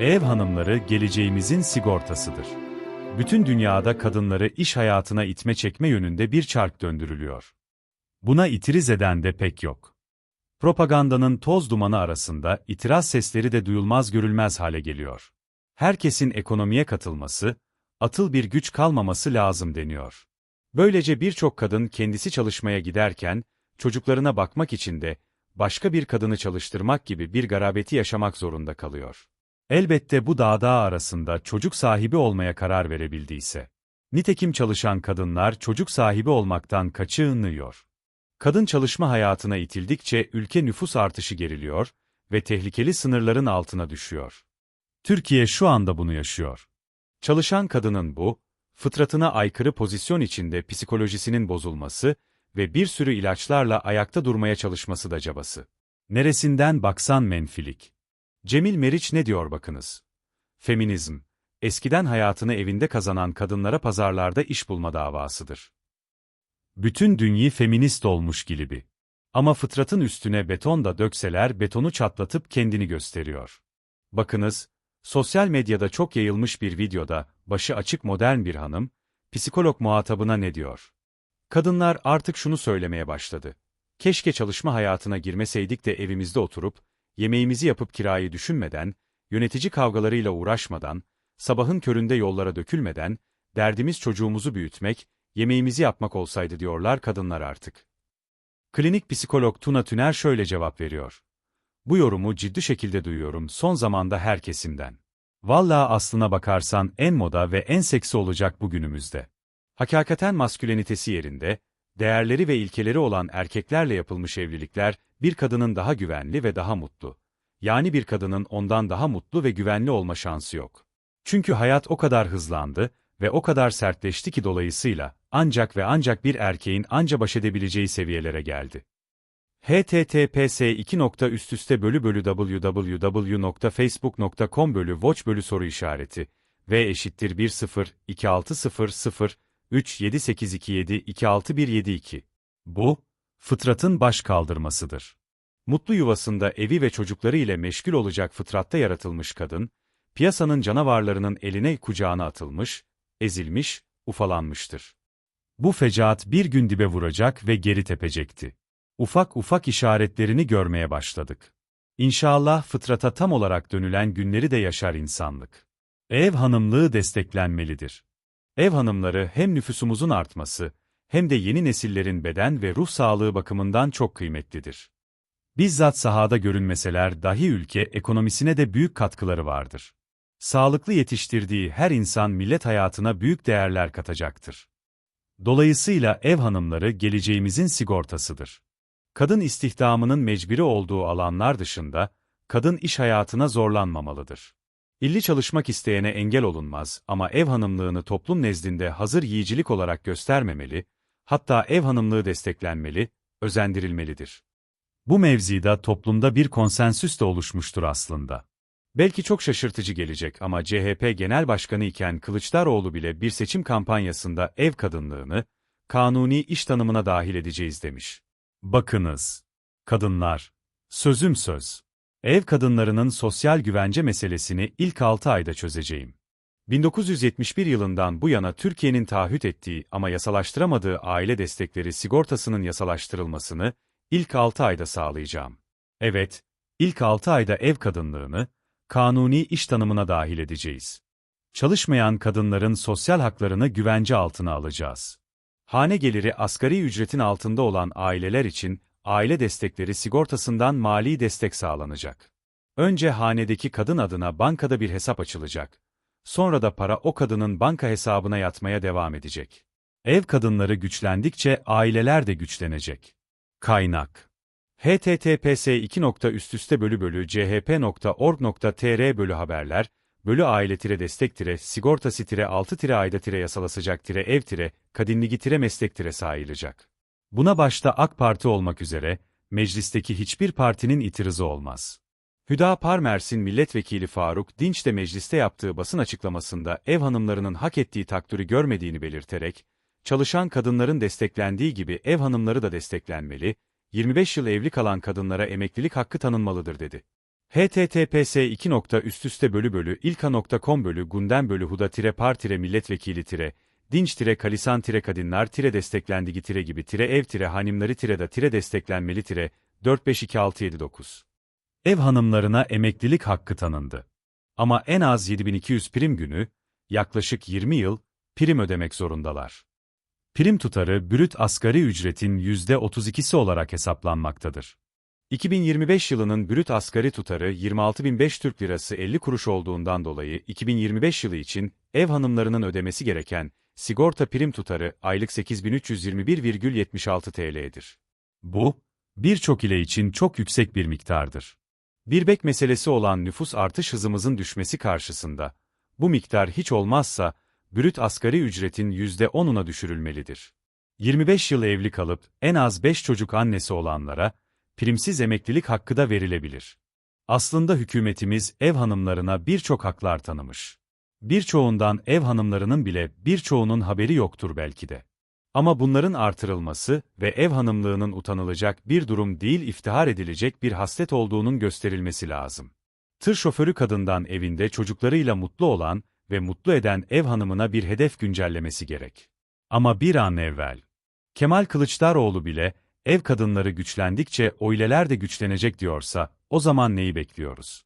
Ev hanımları geleceğimizin sigortasıdır. Bütün dünyada kadınları iş hayatına itme çekme yönünde bir çark döndürülüyor. Buna itiriz eden de pek yok. Propagandanın toz dumanı arasında itiraz sesleri de duyulmaz görülmez hale geliyor. Herkesin ekonomiye katılması, atıl bir güç kalmaması lazım deniyor. Böylece birçok kadın kendisi çalışmaya giderken, çocuklarına bakmak için de, başka bir kadını çalıştırmak gibi bir garabeti yaşamak zorunda kalıyor. Elbette bu dağda arasında çocuk sahibi olmaya karar verebildiyse. Nitekim çalışan kadınlar çocuk sahibi olmaktan kaçınıyor. Kadın çalışma hayatına itildikçe ülke nüfus artışı geriliyor ve tehlikeli sınırların altına düşüyor. Türkiye şu anda bunu yaşıyor. Çalışan kadının bu, fıtratına aykırı pozisyon içinde psikolojisinin bozulması ve bir sürü ilaçlarla ayakta durmaya çalışması da cabası. Neresinden baksan menfilik. Cemil Meriç ne diyor bakınız? Feminizm, eskiden hayatını evinde kazanan kadınlara pazarlarda iş bulma davasıdır. Bütün dünya feminist olmuş gibi. Ama fıtratın üstüne beton da dökseler betonu çatlatıp kendini gösteriyor. Bakınız, sosyal medyada çok yayılmış bir videoda, başı açık modern bir hanım, psikolog muhatabına ne diyor? Kadınlar artık şunu söylemeye başladı. Keşke çalışma hayatına girmeseydik de evimizde oturup, yemeğimizi yapıp kirayı düşünmeden, yönetici kavgalarıyla uğraşmadan, sabahın köründe yollara dökülmeden, derdimiz çocuğumuzu büyütmek, yemeğimizi yapmak olsaydı diyorlar kadınlar artık. Klinik psikolog Tuna Tüner şöyle cevap veriyor. Bu yorumu ciddi şekilde duyuyorum son zamanda her kesimden. Vallahi aslına bakarsan en moda ve en seksi olacak bugünümüzde. Hakikaten maskülenitesi yerinde, değerleri ve ilkeleri olan erkeklerle yapılmış evlilikler, bir kadının daha güvenli ve daha mutlu. Yani bir kadının ondan daha mutlu ve güvenli olma şansı yok. Çünkü hayat o kadar hızlandı ve o kadar sertleşti ki dolayısıyla, ancak ve ancak bir erkeğin anca baş edebileceği seviyelere geldi. https 2. üst üste bölü bölü www.facebook.com bölü watch bölü soru işareti v eşittir 10 2600 37827 26172 Bu, fıtratın baş kaldırmasıdır. Mutlu yuvasında evi ve çocukları ile meşgul olacak fıtratta yaratılmış kadın, piyasanın canavarlarının eline kucağına atılmış, ezilmiş, ufalanmıştır. Bu fecaat bir gün dibe vuracak ve geri tepecekti. Ufak ufak işaretlerini görmeye başladık. İnşallah fıtrata tam olarak dönülen günleri de yaşar insanlık. Ev hanımlığı desteklenmelidir. Ev hanımları hem nüfusumuzun artması, hem de yeni nesillerin beden ve ruh sağlığı bakımından çok kıymetlidir. Bizzat sahada görünmeseler dahi ülke ekonomisine de büyük katkıları vardır. Sağlıklı yetiştirdiği her insan millet hayatına büyük değerler katacaktır. Dolayısıyla ev hanımları geleceğimizin sigortasıdır. Kadın istihdamının mecburi olduğu alanlar dışında, kadın iş hayatına zorlanmamalıdır. İlli çalışmak isteyene engel olunmaz ama ev hanımlığını toplum nezdinde hazır yiyicilik olarak göstermemeli, hatta ev hanımlığı desteklenmeli, özendirilmelidir. Bu mevzida toplumda bir konsensüs de oluşmuştur aslında. Belki çok şaşırtıcı gelecek ama CHP Genel Başkanı iken Kılıçdaroğlu bile bir seçim kampanyasında ev kadınlığını, kanuni iş tanımına dahil edeceğiz demiş. Bakınız. Kadınlar. Sözüm söz. Ev kadınlarının sosyal güvence meselesini ilk 6 ayda çözeceğim. 1971 yılından bu yana Türkiye'nin taahhüt ettiği ama yasalaştıramadığı aile destekleri sigortasının yasalaştırılmasını ilk 6 ayda sağlayacağım. Evet, ilk 6 ayda ev kadınlığını, kanuni iş tanımına dahil edeceğiz. Çalışmayan kadınların sosyal haklarını güvence altına alacağız. Hane geliri asgari ücretin altında olan aileler için aile destekleri sigortasından mali destek sağlanacak. Önce hanedeki kadın adına bankada bir hesap açılacak. Sonra da para o kadının banka hesabına yatmaya devam edecek. Ev kadınları güçlendikçe aileler de güçlenecek. Kaynak https 2. üst üste bölü bölü chp.org.tr bölü haberler bölü aile tire destek tire sigortası tire 6 tire ayda tire yasalasacak tire ev tire kadinligi tire meslek tire sayılacak. Buna başta AK Parti olmak üzere, meclisteki hiçbir partinin itirazı olmaz. Hüdapar Mersin Milletvekili Faruk Dinç de mecliste yaptığı basın açıklamasında ev hanımlarının hak ettiği takdiri görmediğini belirterek, çalışan kadınların desteklendiği gibi ev hanımları da desteklenmeli, 25 yıl evli kalan kadınlara emeklilik hakkı tanınmalıdır dedi. https 2. üst üste bölü bölü ilka.com bölü gündem bölü huda tire par tire milletvekili tire dinç tire kalisan tire kadınlar tire desteklendi tire gibi tire ev tire hanimleri tire da tire desteklenmeli tire 452679. Ev hanımlarına emeklilik hakkı tanındı. Ama en az 7200 prim günü, yaklaşık 20 yıl, prim ödemek zorundalar. Prim tutarı brüt asgari ücretin %32'si olarak hesaplanmaktadır. 2025 yılının brüt asgari tutarı 26.005 Türk Lirası 50 kuruş olduğundan dolayı 2025 yılı için ev hanımlarının ödemesi gereken sigorta prim tutarı aylık 8.321,76 TL'dir. Bu, birçok ile için çok yüksek bir miktardır. Bir bek meselesi olan nüfus artış hızımızın düşmesi karşısında, bu miktar hiç olmazsa, brüt asgari ücretin %10'una düşürülmelidir. 25 yıl evli kalıp en az 5 çocuk annesi olanlara, primsiz emeklilik hakkı da verilebilir. Aslında hükümetimiz ev hanımlarına birçok haklar tanımış. Birçoğundan ev hanımlarının bile birçoğunun haberi yoktur belki de. Ama bunların artırılması ve ev hanımlığının utanılacak bir durum değil iftihar edilecek bir haslet olduğunun gösterilmesi lazım. Tır şoförü kadından evinde çocuklarıyla mutlu olan ve mutlu eden ev hanımına bir hedef güncellemesi gerek. Ama bir an evvel, Kemal Kılıçdaroğlu bile, ev kadınları güçlendikçe oyleler de güçlenecek diyorsa, o zaman neyi bekliyoruz?